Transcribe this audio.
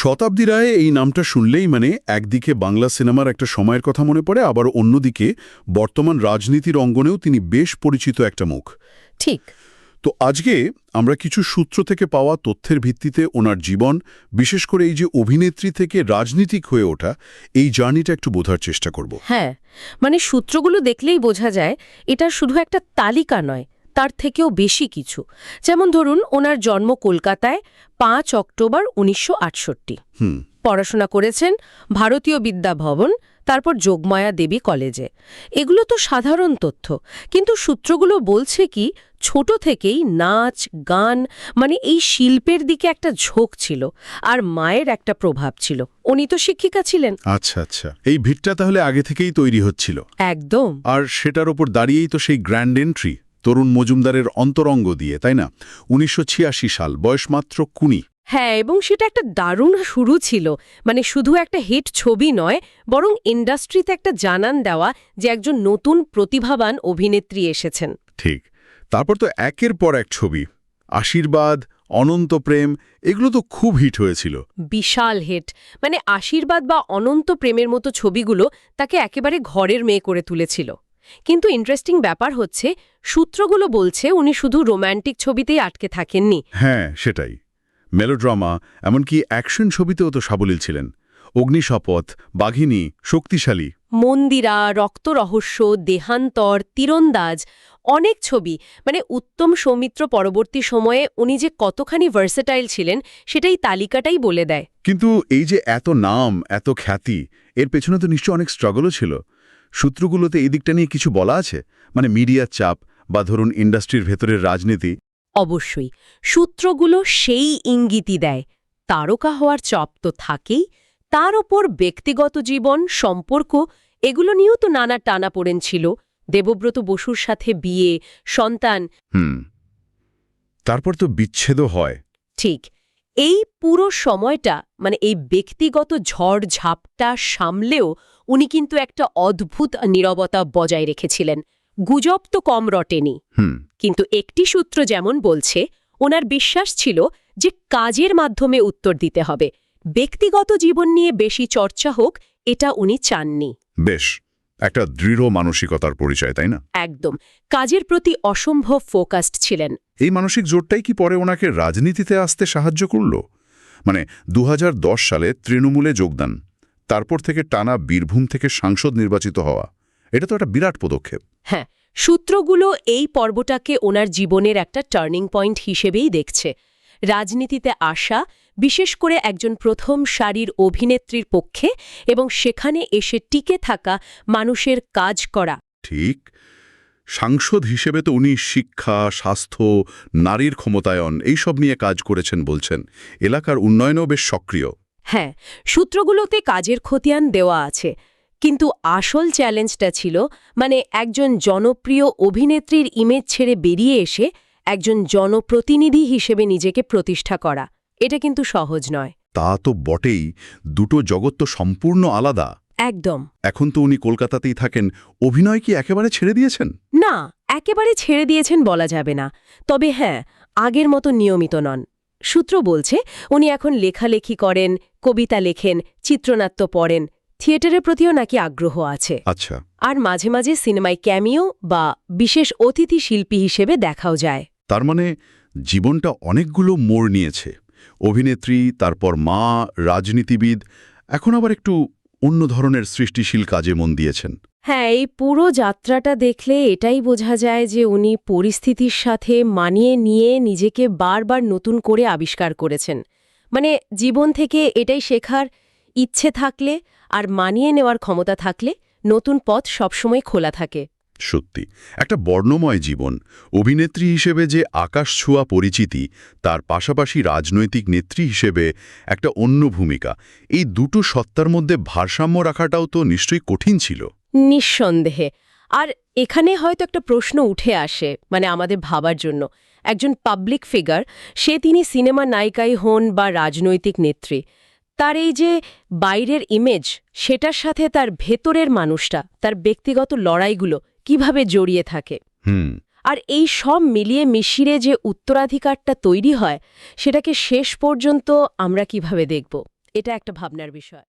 শতাব্দী রায় এই নামটা শুনলেই মানে একদিকে বাংলা সিনেমার একটা সময়ের কথা মনে পড়ে আবার অন্যদিকে বর্তমান রাজনীতির অঙ্গনেও তিনি বেশ পরিচিত একটা মুখ। ঠিক। তো আজকে আমরা কিছু সূত্র থেকে পাওয়া তথ্যের ভিত্তিতে ওনার জীবন বিশেষ করে এই যে অভিনেত্রী থেকে রাজনীতিক হয়ে ওঠা এই জার্নিটা একটু বোঝার চেষ্টা করব। হ্যাঁ মানে সূত্রগুলো দেখলেই বোঝা যায় এটা শুধু একটা তালিকা নয় তার থেকেও বেশি কিছু। যেমন ধরুন ওনার জন্ম কলকাতায় পাঁচ অক্টোবর উনিশশো পড়াশোনা করেছেন ভারতীয় বিদ্যা ভবন তারপর যোগমায়া দেবী কলেজে। এগুলো তো সাধারণ তথ্য কিন্তু সূত্রগুলো বলছে কি ছোট থেকেই নাচ গান মানে এই শিল্পের দিকে একটা ঝোঁক ছিল আর মায়ের একটা প্রভাব ছিল। উনি তো শিক্ষিকা ছিলেন। আচ্ছা আচ্ছা। এই ভিটটা তাহলে আগে থেকেই তৈরি হচ্ছিল? একদম। আর সেটার ওপর দাঁড়িয়েই তো সেই গ্র্যান্ড এন্ট্রি তরুণ মজুমদারের অন্তরঙ্গ দিয়ে তাই না? উনিশশো ছিয়াশি সাল বয়স মাত্র কুনি হ্যাঁ এবং সেটা একটা দারুণ শুরু ছিল। মানে শুধু একটা হিট ছবি নয় বরং ইন্ডাস্ট্রিতে একটা জানান দেওয়া যে একজন নতুন প্রতিভাবান অভিনেত্রী এসেছেন। ঠিক। তারপর তো একের পর এক ছবি আশীর্বাদ অনন্ত প্রেম এগুলো তো খুব হিট হয়েছিল। বিশাল হিট। মানে আশীর্বাদ বা অনন্ত প্রেমের মতো ছবিগুলো তাকে একেবারে ঘরের মেয়ে করে তুলেছিল। কিন্তু ইন্টারেস্টিং ব্যাপার হচ্ছে সূত্রগুলো বলছে উনি শুধু রোম্যান্টিক ছবিতেই আটকে থাকেননি। হ্যাঁ সেটাই। মেলোড্রামা এমনকি অ্যাকশন ছবিতেও তো সাবলীল ছিলেন। অগ্নিশপথ বাঘিনী শক্তিশালী। মন্দিরা রক্ত রহস্য দেহান্তর তীরন্দাজ অনেক ছবি। মানে উত্তম সৌমিত্র পরবর্তী সময়ে উনি যে কতখানি ভার্সেটাইল ছিলেন সেটাই তালিকাটাই বলে দেয়। কিন্তু এই যে এত নাম এত খ্যাতি এর পেছনে তো নিশ্চয় অনেক স্ট্রাগলও ছিল। সূত্রগুলোতে এই দিকটা নিয়ে কিছু বলা আছে? মানে মিডিয়ার চাপ বা ধরুন ইন্ডাস্ট্রির ভেতরের রাজনীতি? অবশ্যই। সূত্রগুলো সেই ইঙ্গিতই দেয়। তারকা হওয়ার চপ তো থাকেই। তার ওপর ব্যক্তিগত জীবন সম্পর্ক এগুলো নিয়েও তো নানা টানা পড়েন ছিল। দেবব্রত বসুর সাথে বিয়ে সন্তান। হুম। তারপর তো বিচ্ছেদও হয়। ঠিক। এই পুরো সময়টা মানে এই ব্যক্তিগত ঝড় ঝাপটা সামলেও উনি কিন্তু একটা অদ্ভুত নীরবতা বজায় রেখেছিলেন। গুজব তো কম রটেনি। কিন্তু একটি সূত্র যেমন বলছে ওনার বিশ্বাস ছিল যে কাজের মাধ্যমে উত্তর দিতে হবে। ব্যক্তিগত জীবন নিয়ে বেশি চর্চা হোক এটা উনি চাননি। বেশ একটা দৃঢ় মানসিকতার পরিচয় তাই না? একদম। কাজের প্রতি অসম্ভব ফোকাসড ছিলেন। এই মানসিক জোরটাই কি পরে ওনাকে রাজনীতিতে আসতে সাহায্য করল? মানে দু হাজার দশ সালে তৃণমূলে যোগদান। তারপর থেকে টানা বীরভূম থেকে সাংসদ নির্বাচিত হওয়া। এটা তো একটা বিরাট পদক্ষেপ। হ্যাঁ সূত্রগুলো এই পর্বটাকে ওনার জীবনের একটা টার্নিং পয়েন্ট হিসেবেই দেখছে। রাজনীতিতে আসা বিশেষ করে একজন প্রথম সারির অভিনেত্রীর পক্ষে এবং সেখানে এসে টিকে থাকা মানুষের কাজ করা। ঠিক। সাংসদ হিসেবে তো উনি শিক্ষা স্বাস্থ্য নারীর ক্ষমতায়ন এইসব নিয়ে কাজ করেছেন বলছেন। এলাকার উন্নয়নেও বেশ সক্রিয়। হ্যাঁ সূত্রগুলোতে কাজের খতিয়ান দেওয়া আছে কিন্তু আসল চ্যালেঞ্জটা ছিল মানে একজন জনপ্রিয় অভিনেত্রীর ইমেজ ছেড়ে বেরিয়ে এসে একজন জনপ্রতিনিধি হিসেবে নিজেকে প্রতিষ্ঠা করা। এটা কিন্তু সহজ নয়। তা তো বটেই দুটো জগৎ তো সম্পূর্ণ আলাদা। একদম। এখন তো উনি কলকাতাতেই থাকেন অভিনয় কি একেবারে ছেড়ে দিয়েছেন? না একেবারে ছেড়ে দিয়েছেন বলা যাবে না। তবে হ্যাঁ আগের মতো নিয়মিত নন। সূত্র বলছে উনি এখন লেখালেখি করেন কবিতা লেখেন চিত্রনাট্য পড়েন থিয়েটারের প্রতিও নাকি আগ্রহ আছে। আচ্ছা। আর মাঝে মাঝে সিনেমায় ক্যামিও বা বিশেষ অতিথি শিল্পী হিসেবে দেখাও যায়। তার মানে জীবনটা অনেকগুলো মোড় নিয়েছে। অভিনেত্রী তারপর মা রাজনীতিবিদ এখন আবার একটু অন্য ধরনের সৃষ্টিশীল কাজে মন দিয়েছেন। হ্যাঁ এই পুরো যাত্রাটা দেখলে এটাই বোঝা যায় যে উনি পরিস্থিতির সাথে মানিয়ে নিয়ে নিজেকে বারবার নতুন করে আবিষ্কার করেছেন। মানে জীবন থেকে এটাই শেখার ইচ্ছে থাকলে আর মানিয়ে নেওয়ার ক্ষমতা থাকলে নতুন পথ সবসময় খোলা থাকে। সত্যি, একটা বর্ণময় জীবন। অভিনেত্রী হিসেবে যে আকাশ ছোঁয়া পরিচিতি, তার পাশাপাশি রাজনৈতিক নেত্রী হিসেবে একটা অন্য ভূমিকা। এই দুটো সত্তার মধ্যে ভারসাম্য রাখাটাও তো নিশ্চয়ই কঠিন ছিল। নিঃসন্দেহে। আর এখানে হয়তো একটা প্রশ্ন উঠে আসে মানে আমাদের ভাবার জন্য। একজন পাবলিক ফিগার সে তিনি সিনেমা নায়িকাই হন বা রাজনৈতিক নেত্রী। তার এই যে বাইরের ইমেজ সেটার সাথে তার ভেতরের মানুষটা তার ব্যক্তিগত লড়াইগুলো কীভাবে জড়িয়ে থাকে? হুম। আর এই সব মিলিয়ে মিশিয়ে যে উত্তরাধিকারটা তৈরি হয় সেটাকে শেষ পর্যন্ত আমরা কীভাবে দেখব? এটা একটা ভাবনার বিষয়।